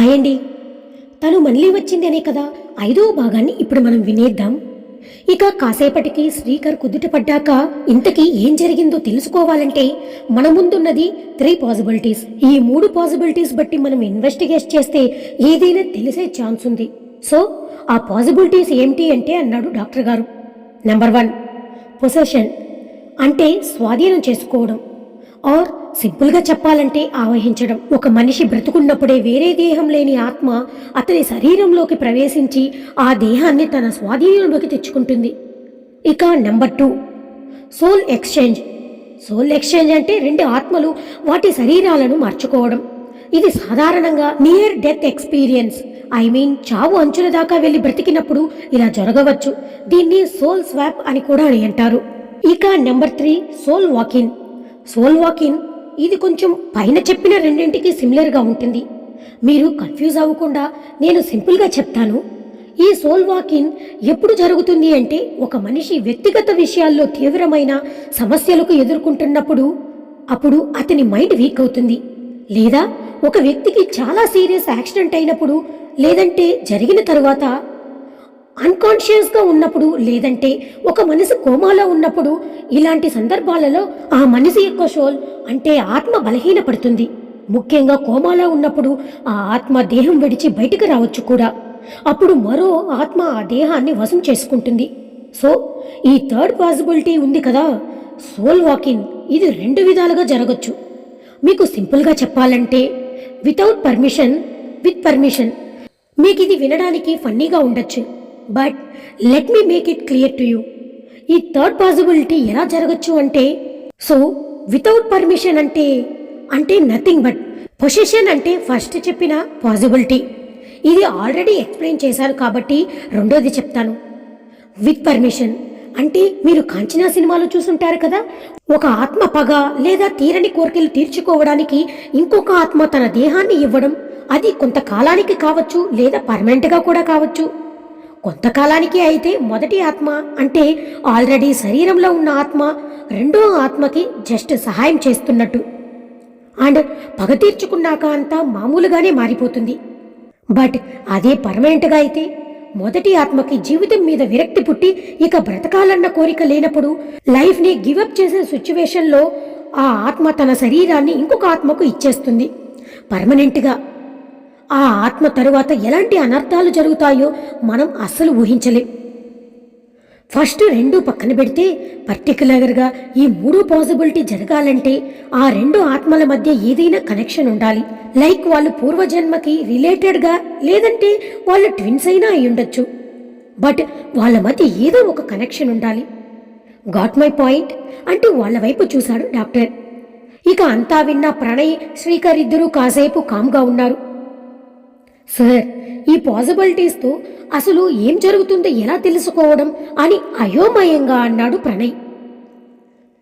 Hi అండి తను మళ్ళీ వచ్చిందనే కదా? ఐదో భాగాన్ని ఇప్పుడు మనం వినేద్దాం. ఇక కాసేపటికి శ్రీకర్ కుదుట పడ్డాక ఇంతకీ ఏం జరిగిందో తెలుసుకోవాలంటే మన ముందున్నది త్రీ పాసిబిలిటీస్ ఈ మూడు పాసిబిలిటీస్ బట్టి మనం ఇన్వెస్టిగేట్ చేస్తే ఏదైనా తెలిసే ఛాన్స్ ఉంది. సో ఆ పాసిబిలిటీస్ ఏమిటి అంటే అన్నాడు డాక్టర్ గారు. నెంబర్ వన్ పొసెషన్ అంటే స్వాధీనం చేసుకోవడం. ఆర్ సింపుల్గా చెప్పాలంటే ఆవహించడం. ఒక మనిషి బ్రతుకున్నప్పుడే వేరే దేహం లేని ఆత్మ అతని శరీరంలోకి ప్రవేశించి ఆ దేహాన్ని తన స్వాధీనంలోకి తెచ్చుకుంటుంది. ఇక number two soul exchange. Soul exchange అంటే రెండు ఆత్మలు వాటి శరీరాలను మార్చుకోవడం. ఇది సాధారణంగా near death experience I mean చావు అంచుల దాకా వెళ్ళి బ్రతికినప్పుడు ఇలా జరగవచ్చు. దీన్ని సోల్ స్వాప్ అని కూడా అని అంటారు. ఇక number three soul walk in soul walk in ఇది కొంచెం పైన చెప్పిన రెండింటికి సిమిలర్గా ఉంటుంది. మీరు కన్ఫ్యూజ్ అవ్వకుండా నేను సింపుల్గా చెప్తాను. ఈ సోల్ వాకిన్ ఎప్పుడు జరుగుతుంది అంటే ఒక మనిషి వ్యక్తిగత విషయాల్లో తీవ్రమైన సమస్యలకు ఎదుర్కొంటున్నప్పుడు అప్పుడు అతని మైండ్ వీక్ అవుతుంది. లేదా ఒక వ్యక్తికి చాలా సీరియస్ యాక్సిడెంట్ అయినప్పుడు లేదంటే జరిగిన తరువాత అన్కాన్షియస్గా ఉన్నప్పుడు లేదంటే ఒక మనిషి కోమాలో ఉన్నప్పుడు ఇలాంటి సందర్భాలలో ఆ మనిషి యొక్క షోల్ అంటే ఆత్మ బలహీనపడుతుంది. ముఖ్యంగా కోమాలో ఉన్నప్పుడు ఆ ఆత్మ దేహం విడిచి బయటకు రావచ్చు కూడా. అప్పుడు మరో ఆత్మ ఆ దేహాన్ని వశం చేసుకుంటుంది. సో ఈ థర్డ్ పాసిబిలిటీ ఉంది కదా? సోల్ వాకిన్ ఇది రెండు విధాలుగా జరగచ్చు. మీకు సింపుల్గా చెప్పాలంటే వితౌట్ పర్మిషన్ విత్ పర్మిషన్. మీకు ఇది వినడానికి ఫన్నీగా ఉండొచ్చు. But let me make it clear to you ఈ థర్డ్ పాసిబిలిటీ ఎలా జరగచ్చు అంటే సో వితౌట్ పర్మిషన్ అంటే అంటే నథింగ్ బట్ పొజిషన్ అంటే ఫస్ట్ చెప్పిన పాసిబిలిటీ ఇది ఆల్రెడీ ఎక్స్ప్లెయిన్ చేశారు కాబట్టి రెండోది చెప్తాను. విత్ పర్మిషన్ అంటే మీరు కాంచనా సినిమాలో చూసుంటారు కదా ఒక ఆత్మ పగ లేదా తీరని కోరికలు తీర్చుకోవడానికి ఇంకొక ఆత్మ తన దేహాన్ని ఇవ్వడం అది కొంతకాలానికి కావచ్చు లేదా పర్మనెంట్గా కూడా కావచ్చు. కొంతకాలానికి అయితే మొదటి ఆత్మ అంటే ఆల్రెడీ శరీరంలో ఉన్న ఆత్మ రెండో ఆత్మకి జస్ట్ సహాయం చేస్తున్నట్టు. అండ్ పగ తీర్చుకున్నాక అంతా మామూలుగానే మారిపోతుంది. బట్ అదే పర్మనెంట్గా అయితే మొదటి ఆత్మకి జీవితం మీద విరక్తి పుట్టి ఇక బ్రతకాలన్న కోరిక లేనప్పుడు లైఫ్ని గివప్ చేసే సిచ్యువేషన్లో ఆ ఆత్మ తన శరీరాన్ని ఇంకొక ఆత్మకు ఇచ్చేస్తుంది. పర్మనెంట్గా. ఆ ఆత్మ తరువాత ఎలాంటి అనర్థాలు జరుగుతాయో మనం అస్సలు ఊహించలేం. ఫస్ట్ రెండు పక్కన పెడితే పర్టికులర్గా ఈ మూడు పాసిబిలిటీ జరగాలంటే ఆ రెండు ఆత్మల మధ్య ఏదైనా కనెక్షన్ ఉండాలి. లైక్ వాళ్ళు పూర్వజన్మకి రిలేటెడ్గా లేదంటే వాళ్ళు ట్విన్స్ అయినా అయి ఉండొచ్చు. బట్ వాళ్ళ మధ్య ఏదో ఒక కనెక్షన్ ఉండాలి. Got my point? అంటూ వాళ్ళ వైపు చూశాడు డాక్టర్. ఇక అంతా విన్న ప్రణయ్ శ్రీకర్ ఇద్దరూ కాసేపు కామ్గా ఉన్నారు. సార్ ఈ పాసిబిలిటీస్తో అసలు ఏం జరుగుతుందో ఎలా తెలుసుకోవడం అని అయోమయంగా అన్నాడు ప్రణయ్.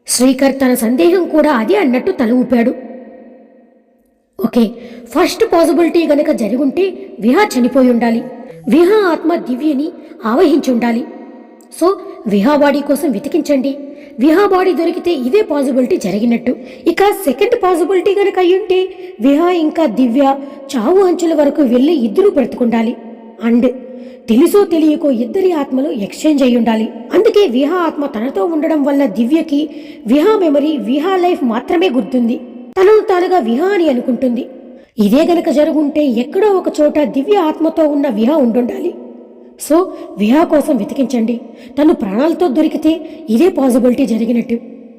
శ్రీకర్ తన సందేహం కూడా అదే అన్నట్టు తల ఊపాడు. ఓకే ఫస్ట్ పాసిబిలిటీ గనక జరిగుంటే విహా చనిపోయి ఉండాలి. విహా ఆత్మ దివ్యని ఆవహించి ఉండాలి. సో విహా బాడీ కోసం వెతికించండి. విహా బాడీ దొరికితే ఇదే పాసిబిలిటీ జరిగినట్టు. ఇక సెకండ్ పాసిబిలిటీ కనుక అయ్యుంటే విహా ఇంకా దివ్య చావు అంచుల వరకు వెళ్ళి ఇద్దరూ బ్రతుకుండాలి. అండ్ తెలుసో తెలియకో ఇద్దరి ఆత్మలు ఎక్స్చేంజ్ అయి ఉండాలి అందుకే విహా ఆత్మ తనతో ఉండడం వల్ల దివ్యకి విహా మెమరీ విహా లైఫ్ మాత్రమే గుర్తుంది. తనను తానుగా విహా అని అనుకుంటుంది. ఇదే గనక జరుగుంటే ఎక్కడో ఒక చోట దివ్య ఆత్మతో ఉన్న విహా ఉండుండాలి. సో విహా కోసం వెతికించండి. తను ప్రాణాలతో దొరికితే ఇదే పాసిబిలిటీ జరిగినట్టు.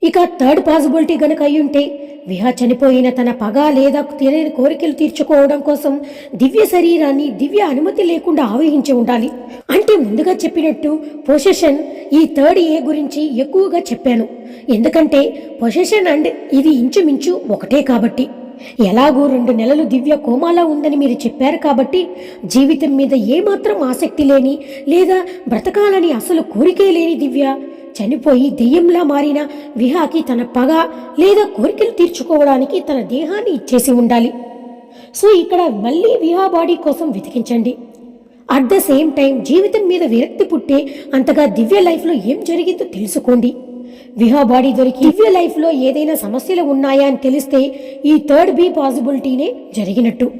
ఇక థర్డ్ పాసిబిలిటీ గనక అయ్యుంటే విహా చనిపోయిన తన పగ లేదా తెలియని కోరికలు తీర్చుకోవడం కోసం దివ్య శరీరాన్ని దివ్య అనుమతి లేకుండా ఆవహించి ఉండాలి. అంటే ముందుగా చెప్పినట్టు పొసెషన్ ఈ థర్డ్ ఏ గురించి ఎక్కువగా చెప్పాను. ఎందుకంటే పొసెషన్ అండ్ ఇది ఇంచుమించు ఒకటే కాబట్టి. ఎలాగూ రెండు నెలలు దివ్య కోమాలో ఉందని మీరు చెప్పారు కాబట్టి జీవితం మీద ఏమాత్రం ఆసక్తి లేని లేదా బ్రతకాలని అసలు కోరికే లేని దివ్య. చనిపోయి దెయ్యంలా మారిన విహాకి తన పగ లేదా కోరికలు తీర్చుకోవడానికి తన దేహాన్ని ఇచ్చేసి ఉండాలి. సో ఇక్కడ మళ్ళీ విహా బాడీ కోసం వెతికించండి. అట్ ద సేమ్ టైం జీవితం మీద విరక్తి పుట్టే అంతగా దివ్య లైఫ్లో ఏం జరిగిందో తెలుసుకోండి. విహా బాడీ దొరికి దివ్య లైఫ్లో ఏదైనా సమస్యలు ఉన్నాయా అని తెలిస్తే ఈ థర్డ్ బి పాసిబిలిటీనే జరిగినట్టు.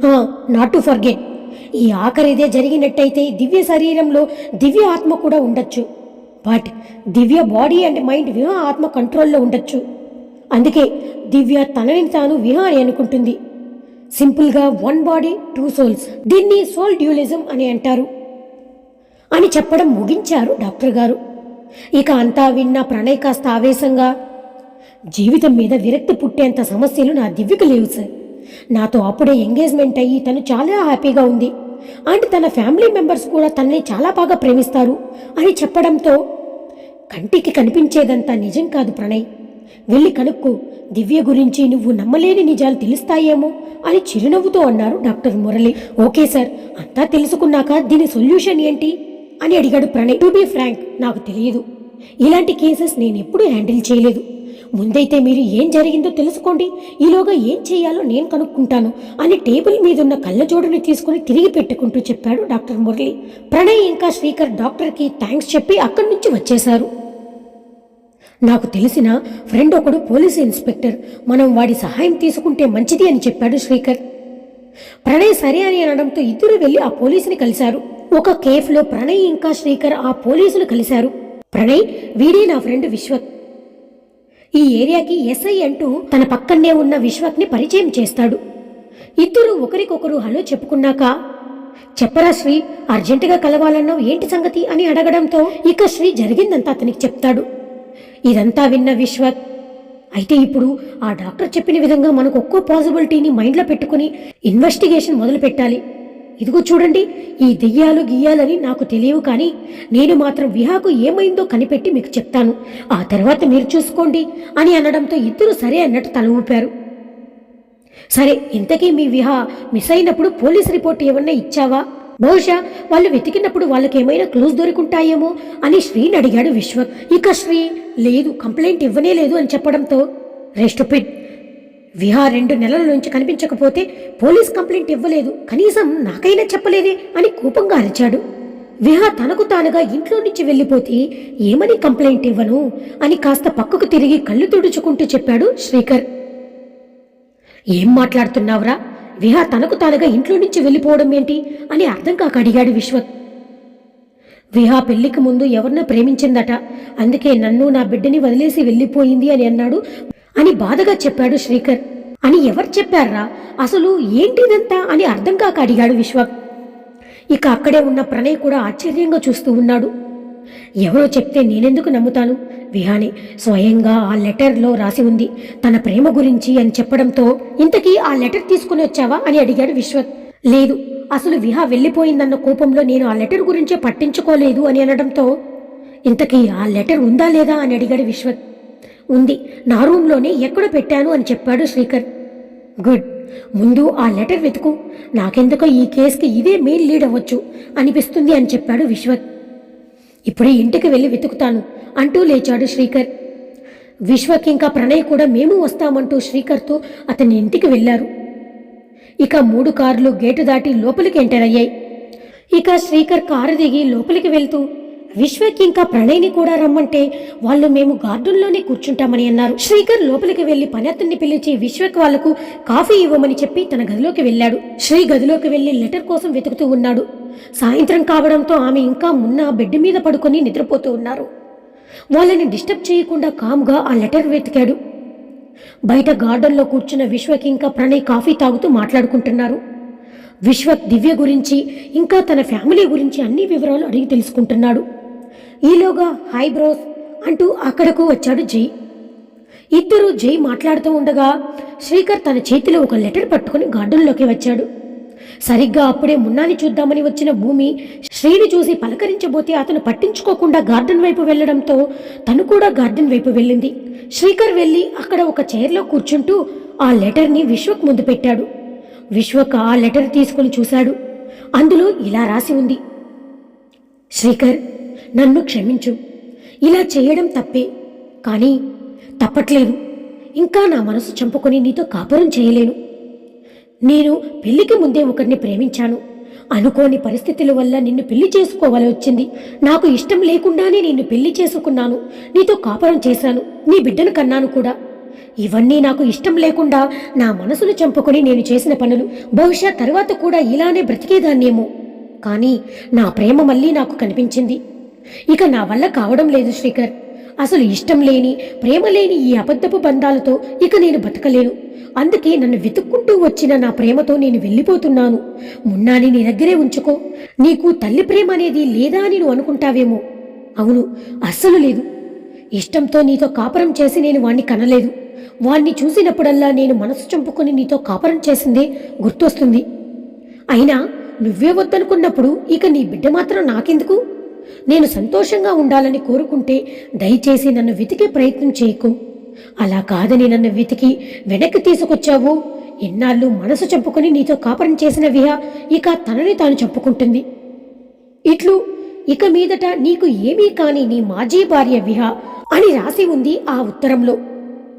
నాట్ టు ఫర్గెట్ ఈ ఆఖరిదే జరిగినట్టయితే దివ్య శరీరంలో దివ్య ఆత్మ కూడా ఉండొచ్చు. But Divya body and mind Viha ఆత్మ కంట్రోల్లో ఉండొచ్చు. అందుకే దివ్య తనని తాను విహారి అనుకుంటుంది. సింపుల్గా వన్ బాడీ టూ సోల్స్. దీన్ని సోల్ డ్యూలిజం అని అంటారు. అని చెప్పడం ముగించారు డాక్టర్ గారు. ఇక అంతా విన్న ప్రణయ్ కాస్త ఆవేశంగా జీవితం మీద విరక్తి పుట్టేంత సమస్యలు నా దివ్యకు లేవు సార్. నాతో అప్పుడే ఎంగేజ్మెంట్ అయ్యి తను చాలా హ్యాపీగా ఉంది. అండ్ తన ఫ్యామిలీ మెంబర్స్ కూడా తనని చాలా బాగా ప్రేమిస్తారు అని చెప్పడంతో కంటికి కనిపించేదంతా నిజం కాదు ప్రణయ్. వెళ్ళి కనుక్కు దివ్య గురించి నువ్వు నమ్మలేని నిజాలు తెలుస్తాయేమో అని చిరునవ్వుతో అన్నారు డాక్టర్ మురళి. Okay sir. అంతా తెలుసుకున్నాక దీని సొల్యూషన్ ఏంటి? అని అడిగాడు ప్రణయ్. టు బీ ఫ్రాంక్ నాకు తెలియదు. ఇలాంటి కేసెస్ నేను ఎప్పుడూ హ్యాండిల్ చేయలేదు. ముందైతే మీరు ఏం జరిగిందో తెలుసుకోండి. ఈలోగా ఏం చేయాలో నేను కనుక్కుంటాను అని టేబుల్ మీదున్న కళ్ళజోడుని తీసుకుని తిరిగి పెట్టుకుంటూ చెప్పాడు డాక్టర్ మురళి. ప్రణయ్ ఇంకా శ్రీకర్ డాక్టర్కి థ్యాంక్స్ చెప్పి అక్కడి నుంచి వచ్చేశారు. నాకు తెలిసిన ఫ్రెండ్ ఒకడు పోలీసు ఇన్స్పెక్టర్. మనం వాడి సహాయం తీసుకుంటే మంచిది అని చెప్పాడు శ్రీకర్. ప్రణయ్ సరే అని అనడంతో ఇద్దరు వెళ్ళి ఆ పోలీసుని కలిశారు. ఒక కేఫ్లో ప్రణయ్ ఇంకా శ్రీకర్ ఆ పోలీసులు కలిశారు. ప్రణయ్ వీడే నా ఫ్రెండ్ విశ్వక్ ఈ ఏరియాకి ఎస్ఐ అంటూ తన పక్కనే ఉన్న విశ్వక్ని పరిచయం చేస్తాడు. ఇద్దరు ఒకరికొకరు హలో చెప్పుకున్నాక చెప్పరా శ్రీ అర్జెంటుగా కలవాలన్నావు ఏంటి సంగతి? అని అడగడంతో ఇక శ్రీ జరిగిందంతా అతనికి చెప్తాడు. ఇదంతా విన్న విశ్వక్ అయితే ఇప్పుడు ఆ డాక్టర్ చెప్పిన విధంగా మనకు ఒక్కో పాసిబిలిటీని మైండ్లో పెట్టుకుని ఇన్వెస్టిగేషన్ మొదలు పెట్టాలి ఇదిగో చూడండి ఈ దెయ్యాలు గియ్యాలని నాకు తెలియవు కానీ నేను మాత్రం విహాకు ఏమైందో కనిపెట్టి మీకు చెప్తాను. ఆ తర్వాత మీరు చూసుకోండి అని అనడంతో ఇద్దరు సరే అన్నట్టు తల ఊపారు. సరే ఇంతకీ మీ విహా మిస్ అయినప్పుడు పోలీస్ రిపోర్ట్ ఏమన్నా ఇచ్చావా? బహుశా వాళ్ళు వెతికినప్పుడు వాళ్ళకేమైనా క్లూస్ దొరికుంటాయేమో అని శ్రీని అడిగాడు విశ్వక్ ఇక శ్రీ లేదు కంప్లైంట్ ఇవ్వనే లేదు అని చెప్పడంతో రెస్ట్ రెస్టుపిడ్ విహా రెండు నెలల నుంచి కనిపించకపోతే పోలీస్ కంప్లైంట్ ఇవ్వలేదు. కనీసం నాకైనా చెప్పలేదే అని కోపంగా అరిచాడు. విహా తనకు తానుగా ఇంట్లో నుంచి వెళ్ళిపోతే ఏమని కంప్లైంట్ ఇవ్వను అని కాస్త పక్కకు తిరిగి కళ్ళు తుడుచుకుంటూ చెప్పాడు శ్రీకర్. ఏం మాట్లాడుతున్నావురా? విహా తనకు తానుగా ఇంట్లో నుంచి వెళ్ళిపోవడం ఏంటి అని అర్థం కాక అడిగాడు విశ్వక్ విహా పెళ్ళికి ముందు ఎవరినో ప్రేమించిందట. అందుకే నన్ను నా బిడ్డని వదిలేసి వెళ్ళిపోయింది అని అన్నాడు అని బాధగా చెప్పాడు శ్రీకర్. అని ఎవరు చెప్పారా? అసలు ఏంటిదంతా అని అర్థం కాక అడిగాడు విశ్వ ఇక అక్కడే ఉన్న ప్రణయ్ కూడా ఆశ్చర్యంగా చూస్తూ ఉన్నాడు. ఎవరో చెప్తే నేనెందుకు నమ్ముతాను? విహాని స్వయంగా ఆ లెటర్లో రాసి ఉంది. తన ప్రేమ గురించి అని చెప్పడంతో ఇంతకీ ఆ లెటర్ తీసుకుని వచ్చావా? అని అడిగాడు విశ్వత్ లేదు అసలు విహా వెళ్ళిపోయిందన్న కోపంలో నేను ఆ లెటర్ గురించే పట్టించుకోలేదు అని అనడంతో ఇంతకీ ఆ లెటర్ ఉందా లేదా అని అడిగాడు విశ్వత్ ఉంది. నా రూమ్లోనే ఎక్కడ పెట్టాను అని చెప్పాడు శ్రీకర్. గుడ్. ముందు ఆ లెటర్ వెతుకు. నాకెందుకో ఈ కేసుకి ఇదే మెయిన్ లీడ్ అవ్వచ్చు అనిపిస్తుంది అని చెప్పాడు విశ్వక్ ఇప్పుడే ఇంటికి వెళ్ళి వెతుకుతాను అంటూ లేచాడు శ్రీకర్. విశ్వక్ ఇంకా ప్రణయ్ కూడా మేము వస్తామంటూ శ్రీకర్తో అతని ఇంటికి వెళ్ళారు. ఇక మూడు కార్లు గేటు దాటి లోపలికి ఎంటర్ అయ్యాయి. ఇక శ్రీకర్ కారు దిగి లోపలికి వెళ్తూ విశ్వకి ఇంకా ప్రణయ్ని కూడా రమ్మంటే వాళ్ళు మేము గార్డెన్లోనే కూర్చుంటామని అన్నారు. శ్రీకర్ లోపలికి వెళ్ళి పనత్తుని పిలిచి విశ్వక్ వాళ్ళకు కాఫీ ఇవ్వమని చెప్పి తన గదిలోకి వెళ్ళాడు. శ్రీ గదిలోకి వెళ్ళి లెటర్ కోసం వెతుకుతూ ఉన్నాడు. సాయంత్రం కావడంతో ఆమె ఇంకా మున్న బెడ్ మీద పడుకొని నిద్రపోతూ ఉన్నారు. వాళ్ళని డిస్టర్బ్ చేయకుండా కామ్గా ఆ లెటర్ వెతికాడు. బయట గార్డెన్లో కూర్చున్న విశ్వక్ ఇంకా ప్రణయ్ కాఫీ తాగుతూ మాట్లాడుకుంటున్నారు. విశ్వక్ దివ్య గురించి ఇంకా తన ఫ్యామిలీ గురించి అన్ని వివరాలు అడిగి తెలుసుకుంటున్నాడు. ఈలోగా హై బ్రోస్ అంటూ అక్కడకు వచ్చాడు జై. ఇద్దరు జై మాట్లాడుతూ ఉండగా శ్రీకర్ తన చేతిలో ఒక లెటర్ పట్టుకుని గార్డెన్లోకి వచ్చాడు. సరిగ్గా అప్పుడే మున్నాని చూద్దామని వచ్చిన భూమి శ్రీని చూసి పలకరించబోతే అతను పట్టించుకోకుండా గార్డెన్ వైపు వెళ్ళడంతో తను కూడా గార్డెన్ వైపు వెళ్ళింది. శ్రీకర్ వెళ్ళి అక్కడ ఒక చైర్లో కూర్చుంటూ ఆ లెటర్ని విశ్వక్ ముందు పెట్టాడు. విశ్వక్ ఆ లెటర్ తీసుకుని చూశాడు. అందులో ఇలా రాసి ఉంది. శ్రీకర్ నన్ను క్షమించు. ఇలా చేయడం తప్పే. కానీ తప్పట్లేదు. ఇంకా నా మనసు చంపుకొని నీతో కాపురం చేయలేను. నేను పెళ్ళికి ముందే ఒకరిని ప్రేమించాను. అనుకోని పరిస్థితుల వల్ల నిన్ను పెళ్ళి చేసుకోవాలి వచ్చింది. నాకు ఇష్టం లేకుండానే నిన్ను పెళ్ళి చేసుకున్నాను. నీతో కాపురం చేశాను. నీ బిడ్డను కన్నాను కూడా. ఇవన్నీ నాకు ఇష్టం లేకుండా నా మనసును చంపుకొని నేను చేసిన పనులు బహుశా తర్వాత కూడా ఇలానే బ్రతికేదాన్నేమో. కానీ నా ప్రేమ మళ్ళీ నాకు కనిపించింది. ఇక నా వల్ల కావడం లేదు శ్రీకర్. అసలు ఇష్టం లేని ప్రేమ లేని ఈ అబద్ధపు బంధాలతో ఇక నేను బతకలేను. అందుకే నన్ను వెతుక్కుంటూ వచ్చిన నా ప్రేమతో నేను వెళ్ళిపోతున్నాను. మున్నాని నీ దగ్గరే ఉంచుకో. నీకు తల్లి ప్రేమ అనేది లేదా అని నువ్వు అనుకుంటావేమో. అవును అస్సలు లేదు. ఇష్టంతో నీతో కాపురం చేసి నేను వాణ్ణి కనలేదు. వాణ్ణి చూసినప్పుడల్లా నేను మనసు చంపుకొని నీతో కాపురం చేసిందే గుర్తొస్తుంది. అయినా నువ్వే వద్దనుకున్నప్పుడు ఇక నీ బిడ్డ మాత్రం నాకెందుకు? నేను సంతోషంగా ఉండాలని కోరుకుంటే దయచేసి నన్ను వెతికే ప్రయత్నం చేయకు. అలా కాదని నన్ను వెతికి వెనక్కి తీసుకొచ్చావు. ఎన్నాళ్ళు మనసు చంపుకొని నీతో కాపురం చేసిన విహ ఇక తనని తాను చెప్పుకుంటుంది ఇట్లు ఇక మీదట నీకు ఏమీ కాని నీ మాజీ భార్య విహ అని రాసి ఉంది ఆ ఉత్తరంలో.